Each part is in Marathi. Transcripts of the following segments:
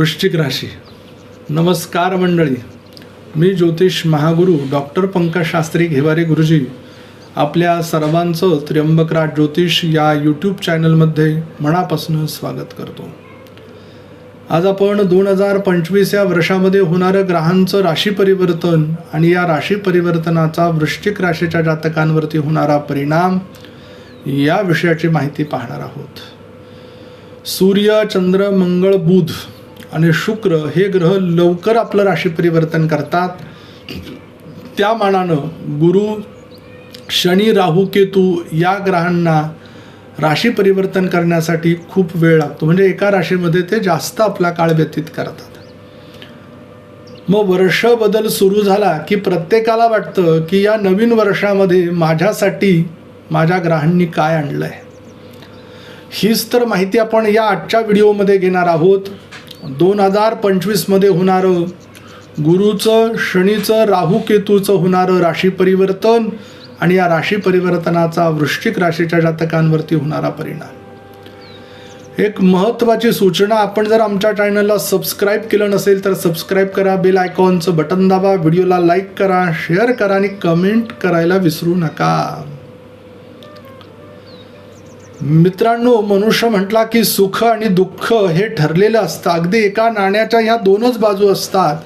वृश्चिक राशी. नमस्कार मंडळी. मी ज्योतिष महागुरू डॉक्टर पंकज शास्त्री घेवारे गुरुजी. आपल्या सर्वांचं त्र्यंबकराज ज्योतिष या यूट्यूब चॅनलमध्ये मनापासून स्वागत करतो. आज आपण दोन हजार पंचवीस या वर्षामध्ये होणारं ग्रहांचं राशी परिवर्तन आणि या राशी परिवर्तनाचा वृश्चिक राशीच्या जातकांवरती होणारा परिणाम या विषयाची माहिती पाहणार आहोत. सूर्य चंद्र मंगळ बुध आणि शुक्र हे ग्रह लवकर आपलं राशी परिवर्तन करतात. त्या मानानं गुरु शनी राहू केतू या ग्रहांना राशी परिवर्तन करण्यासाठी खूप वेळ लागतो. म्हणजे एका राशीमध्ये ते जास्त आपला काळ व्यतीत करतात. मग वर्ष बदल सुरू झाला की प्रत्येकाला वाटतं की या नवीन वर्षामध्ये माझ्यासाठी माझ्या ग्रहांनी काय आणलं आहे हीच तर माहिती आपण या आजच्या व्हिडिओमध्ये घेणार आहोत. दोन हजार पंचवीसमध्ये होणारं गुरुचं शनीचं राहू केतूचं होणारं राशी परिवर्तन आणि या राशी परिवर्तनाचा वृश्चिक राशीच्या जातकांवरती होणारा परिणाम. एक महत्त्वाची सूचना आपण जर आमच्या चॅनलला सबस्क्राईब केलं नसेल तर सबस्क्राईब करा बेल आयकॉनचं बटन दाबा व्हिडिओला लाईक करा शेअर करा आणि कमेंट करायला विसरू नका. मित्रांनो मनुष्य म्हटला की सुख आणि दुःख हे ठरलेलं असतं. अगदी एका नाण्याच्या ह्या दोनच बाजू असतात.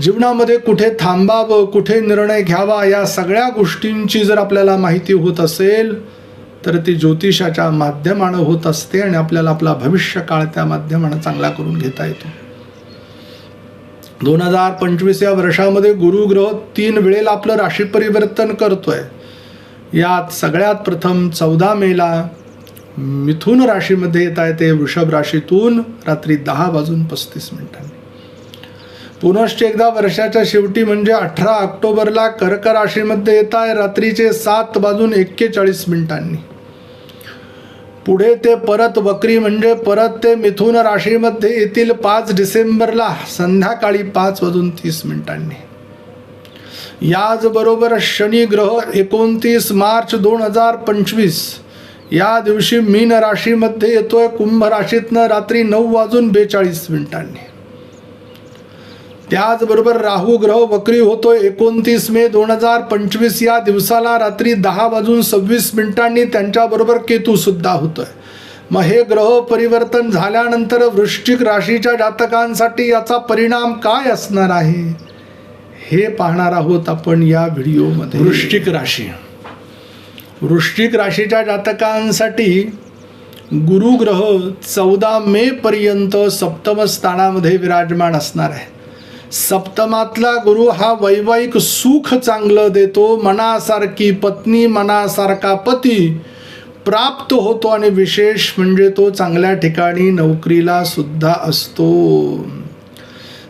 जीवनामध्ये कुठे थांबावं कुठे निर्णय घ्यावा या सगळ्या गोष्टींची जर आपल्याला माहिती होत असेल तर ती ज्योतिषाच्या माध्यमानं होत असते आणि आपल्याला आपला भविष्य काळ त्या माध्यमानं चांगला करून घेता येतो. दोन हजार पंचवीस या वर्षामध्ये गुरुग्रह तीन वेळेला आपलं राशी परिवर्तन करतोय. यात सगळ्यात प्रथम चौदा मेला मिथुन राशीमध्ये येत आहे ते वृषभ राशीतून रात्री दहा वाजून पस्तीस मिनिटांनी. पुनश्च एकदा वर्षाच्या शेवटी म्हणजे अठरा ऑक्टोबरला कर्क राशीमध्ये येत आहे रात्रीचे सात वाजून एक्केचाळीस मिनिटांनी. पुढे ते परत वक्री म्हणजे परत ते मिथुन राशीमध्ये येतील पाच डिसेंबरला संध्याकाळी पाच वाजून तीस मिनिटांनी. याचबरोबर शनी ग्रह एकोणतीस मार्च दोन हजार पंचवीस. या दिवशी मीन राशीमध्ये येतोय कुंभ राशीतनं रात्री नऊ वाजून बेचाळीस मिनिटांनी. त्याचबरोबर राहू ग्रह वक्री होतोय एकोणतीस मे दोन हजार पंचवीस. या दिवसाला रात्री दहा वाजून सव्वीस मिनिटांनी त्यांच्याबरोबर केतूसुद्धा होतोय. मग हे ग्रह परिवर्तन झाल्यानंतर वृश्चिक राशीच्या जातकांसाठी याचा परिणाम काय असणार आहे? हे पाहणार आहोत आपण या व्हिडिओमध्ये. वृश्चिक राशी. वृश्चिक राशीच्या जातकांसाठी गुरुग्रह चौदा मे पर्यंत सप्तम स्थानामध्ये विराजमान असणार आहे. सप्तमातला गुरु हा वैवाहिक सुख चांगलं देतो मनासारखी पत्नी मनासारखा पती प्राप्त होतो आणि विशेष म्हणजे तो चांगल्या ठिकाणी नोकरीला सुद्धा असतो.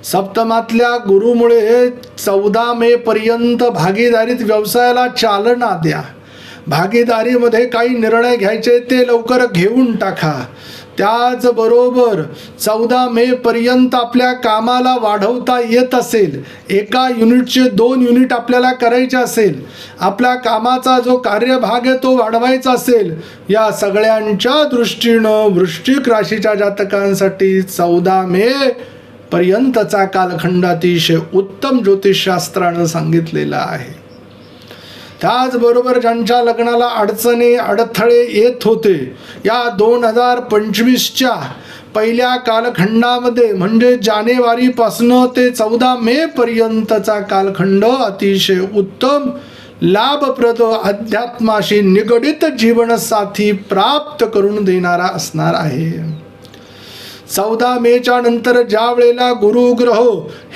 सप्तमातल्या गुरुमुळे चौदा मे पर्यंत भागीदारीत व्यवसायाला चालना द्या. भागीदारीमध्ये काही निर्णय घ्यायचे ते लवकर घेऊन टाका. त्याचबरोबर चौदा मे पर्यंत आपल्या कामाला वाढवता येत असेल. एका युनिटचे दोन युनिट आपल्याला करायचे असेल. आपल्या कामाचा जो कार्यभाग आहे तो वाढवायचा असेल. या सगळ्यांच्या दृष्टीनं वृश्चिक राशीच्या जातकांसाठी चौदा मे पर्यंतचा कालखंड अतिशय उत्तम ज्योतिषशास्त्रानं सांगितलेला आहे. त्याचबरोबर ज्यांच्या लग्नाला अडचणी अडथळे येत होते या दोन हजार पंचवीसच्या पहिल्या कालखंडामध्ये म्हणजे जानेवारीपासनं ते चौदा मे पर्यंतचा कालखंड अतिशय उत्तम लाभप्रद अध्यात्माशी निगडित जीवनसाथी प्राप्त करून देणारा असणार आहे. चौदा मेच्या नंतर ज्या वेळेला गुरुग्रह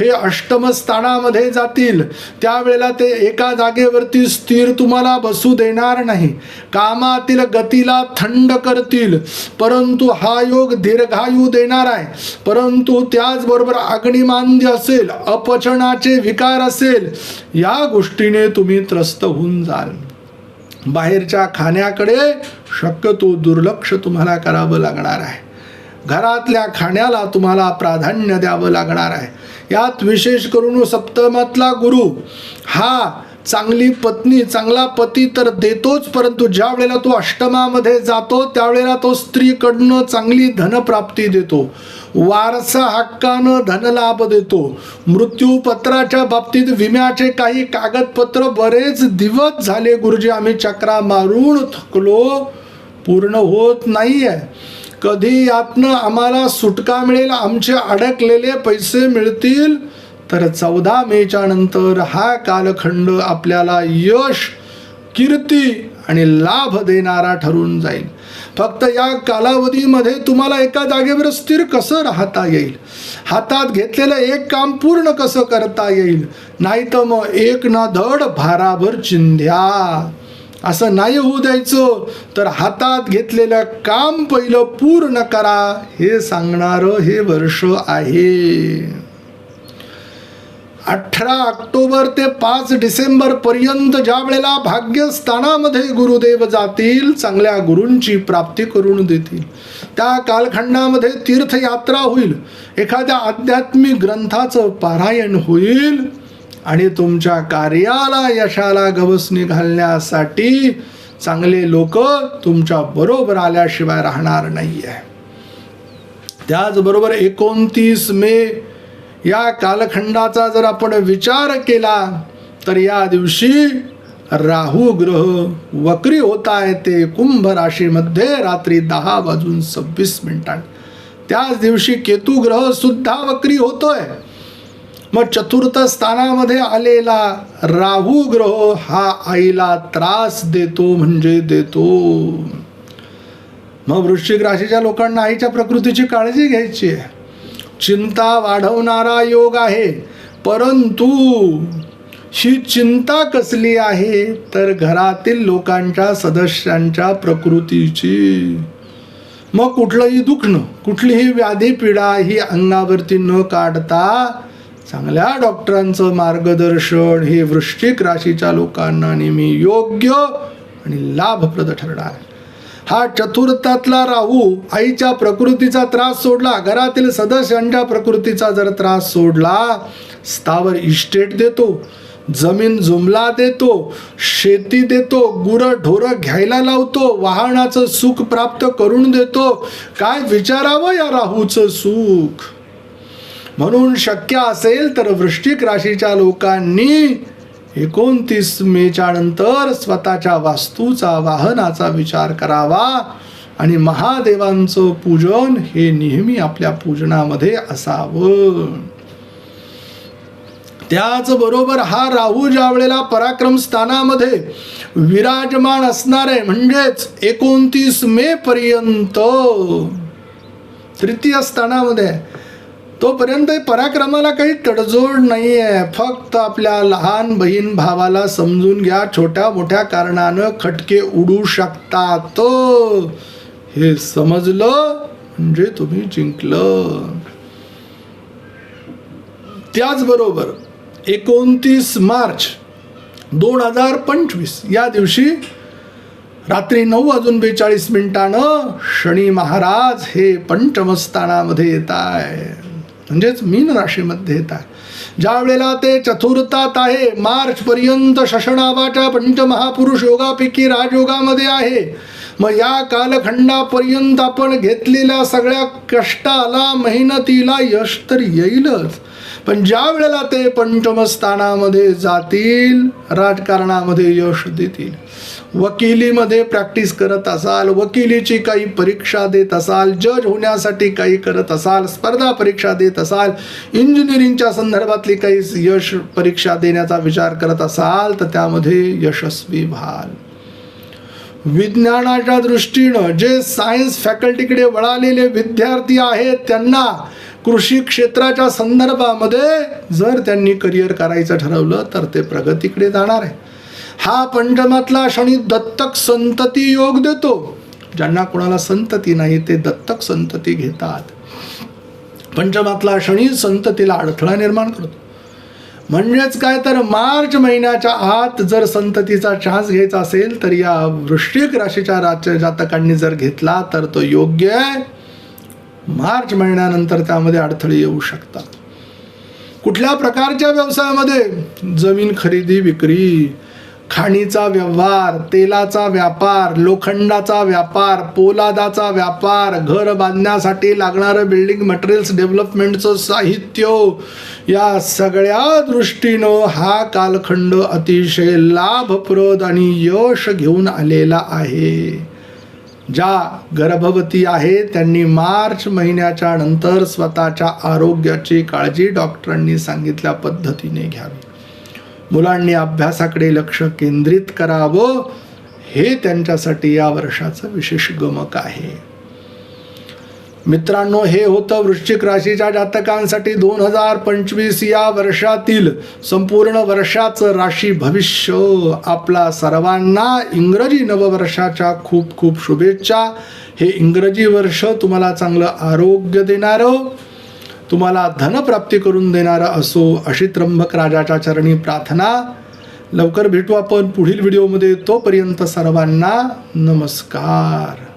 हे अष्टम स्थानामध्ये जातील त्यावेळेला ते एका जागेवरती स्थिर तुम्हाला बसू देणार नाही. कामातील गतीला थंड करतील. परंतु हा योग दीर्घायू देणार आहे. परंतु त्याचबरोबर अग्निमांद्य असेल अपचनाचे विकार असेल या गोष्टीने तुम्ही त्रस्त होऊन जाल. बाहेरच्या खाण्याकडे शक्यतो दुर्लक्ष तुम्हाला करावं लागणार आहे. घरातल्या खाण्याला तुम्हाला प्राधान्य द्यावं लागणार आहे. यात विशेष करून सप्तमातला गुरु हा चांगली पत्नी चांगला पती तर देतोच परंतु ज्या वेळेला तो अष्टमामध्ये जातो त्यावेळेला तो स्त्रीकडनं चांगली धनप्राप्ती देतो. वारसा हक्कानं धनलाभ देतो. मृत्यूपत्राच्या बाबतीत विम्याचे काही कागदपत्र बरेच दिवस झाले गुरुजी आम्ही चक्रा मारून थकलो. पूर्ण होत नाही आहे कधी यातनं आम्हाला सुटका मिळेल आमचे अडकलेले पैसे मिळतील तर चौदा मेच्या नंतर हा कालखंड आपल्याला यश कीर्ती आणि लाभ देणारा ठरून जाईल. फक्त या कालावधीमध्ये तुम्हाला एका जागेवर स्थिर कसं राहता येईल? हातात घेतलेलं एक काम पूर्ण कसं करता येईल? नाही तर मग एक ना धड भाराभर चिंध्या. असं नाही होऊ द्यायचं तर हातात घेतलेलं काम पहिलं पूर्ण करा हे सांगणारं हे वर्ष आहे. अठरा ऑक्टोबर ते पाच डिसेंबर पर्यंत ज्या वेळेला भाग्यस्थानामध्ये गुरुदेव जातील चांगल्या गुरूंची प्राप्ती करून देतील. त्या कालखंडामध्ये तीर्थयात्रा होईल. एखाद्या आध्यात्मिक ग्रंथाचं पारायण होईल. आणि तुमच्या कार्याला यशाला गवसणी घालण्यासाठी चांगले लोक तुमच्या बरोबर आल्याशिवाय राहणार नाही आहे त्याचबरोबर एकोणतीस मे या कालखंडाचा जर आपण विचार केला तर या दिवशी राहू ग्रह वक्री होताय ते कुंभ राशीमध्ये रात्री दहा वाजून सव्वीस मिनिटांत. त्याच दिवशी केतू ग्रह सुद्धा वक्री होतोय. मग चतुर्थ स्थानामध्ये आलेला राहू ग्रह हा आईला त्रास देतो म्हणजे देतो. मग वृश्चिक राशीच्या लोकांना आईच्या प्रकृतीची काळजी घ्यायची आहे. चिंता वाढवणारा योग आहे परंतु ही चिंता कसली आहे? तर घरातील लोकांच्या सदस्यांच्या प्रकृतीची. मग कुठलंही दुखणं कुठलीही व्याधी पीडा ही अंगावरती न काढता चांगल्या डॉक्टरांचं मार्गदर्शन हे वृश्चिक राशीच्या लोकांना नेहमी योग्य आणि लाभप्रद ठरणार. हा चतुर्थातला राहू आईच्या प्रकृतीचा त्रास सोडला घरातील सदस्यांच्या प्रकृतीचा जर त्रास सोडला स्थावर इस्टेट देतो जमीन जुमला देतो शेती देतो गुरं ढोरं घ्यायला लावतो वाहनाचं सुख प्राप्त करून देतो काय विचारावं या राहूचं सुख? म्हणून शक्य असेल तर वृश्चिक राशीच्या लोकांनी एकोणतीस मेच्या नंतर स्वतःच्या वास्तूचा वाहनाचा विचार करावा आणि महादेवांचं पूजन हे नेहमी आपल्या पूजनामध्ये असावं त्याचबरोबर हा राहू ज्या वेळेला पराक्रम स्थानामध्ये विराजमान असणार आहे म्हणजेच एकोणतीस मे पर्यंत तृतीय स्थानामध्ये आहे. तोपर्यंत पराक्रमाला काही तडजोड नाही आहे फक्त आपल्या लहान बहीण भावाला समजून घ्या छोट्या मोठ्या कारणानं खटके उडू शकतात. हे समजलं? म्हणजे तुम्ही जिंकलं. त्याचबरोबर एकोणतीस मार्च दोन हजार पंचवीस या दिवशी रात्री नऊ वाजून बेचाळीस मिनिटानं शनी महाराज हे पंचमस्थानामध्ये येत आहे म्हणजेच मीन राशीमध्ये येत आहे ज्या वेळेला ते चतुर्थात आहे मार्च पर्यंत शशनावाच्या पंचमहापुरुष योगापैकी राजयोगामध्ये आहे. मग या कालखंडापर्यंत आपण घेतलेल्या सगळ्या कष्टाला मेहनतीला यश तर येईलच. पण ज्या वेळेला ते पंचमस्थानामध्ये जातील राजकारणामध्ये यश देतील. वकिलीमध्ये प्रॅक्टिस करत असाल वकिलीची काही परीक्षा देत असाल जज होण्यासाठी काही करत असाल स्पर्धा परीक्षा देत असाल इंजिनिअरिंगच्या संदर्भातली काही यश परीक्षा देण्याचा विचार करत असाल तर त्यामध्ये यशस्वी व्हाल. विज्ञानाच्या दृष्टीनं जे सायन्स फॅकल्टीकडे वळालेले विद्यार्थी आहेत त्यांना कृषी क्षेत्राच्या संदर्भामध्ये जर त्यांनी करिअर करायचं ठरवलं तर ते प्रगतीकडे जाणार आहे. हा पंचमातला शनी दत्तक संतती योग देतो. ज्यांना कोणाला संतती नाही ते दत्तक संतती घेतात. पंचमातला शनी संततीला अडथळा निर्माण करतो. म्हणजेच काय तर मार्च महिन्याच्या आत जर संततीचा चान्स घ्यायचा असेल तर या वृश्चिक राशीच्या राज्य जातकांनी जर घेतला तर तो योग्य आहे मार्च महिन्यानंतर त्यामध्ये अडथळे येऊ शकतात. कुठल्या प्रकारच्या व्यवसायामध्ये? जमीन खरेदी विक्री खाणीचा व्यवहार तेलाचा व्यापार लोखंडाचा व्यापार पोलादाचा व्यापार घर बांधण्यासाठी लागणारं बिल्डिंग मटेरियल्स डेव्हलपमेंटचं साहित्य. या सगळ्या दृष्टीनं हा कालखंड अतिशय लाभप्रद आणि यश घेऊन आलेला आहे. ज्या गर्भवती आहे त्यांनी मार्च महिन्याच्या नंतर स्वतःच्या आरोग्याची काळजी डॉक्टरांनी सांगितल्या पद्धतीने घ्यावी. मुलांनी अभ्यासाकडे लक्ष केंद्रित करावं हे त्यांच्यासाठी या वर्षाचं विशेष गमक आहे. मित्रांनो हे होतं वृश्चिक राशीच्या जातकांसाठी दोन हजार पंचवीस या वर्षातील संपूर्ण वर्षाचं राशी भविष्य. आपला सर्वांना इंग्रजी नववर्षाच्या खूप खूप शुभेच्छा. हे इंग्रजी वर्ष तुम्हाला चांगलं आरोग्य देणारं तुम्हाला धनप्राप्ती करून देणारं असो अशी त्र्यंबक राजाच्या चरणी प्रार्थना. लवकर भेटू आपण पुढील व्हिडिओमध्ये. तोपर्यंत सर्वांना नमस्कार.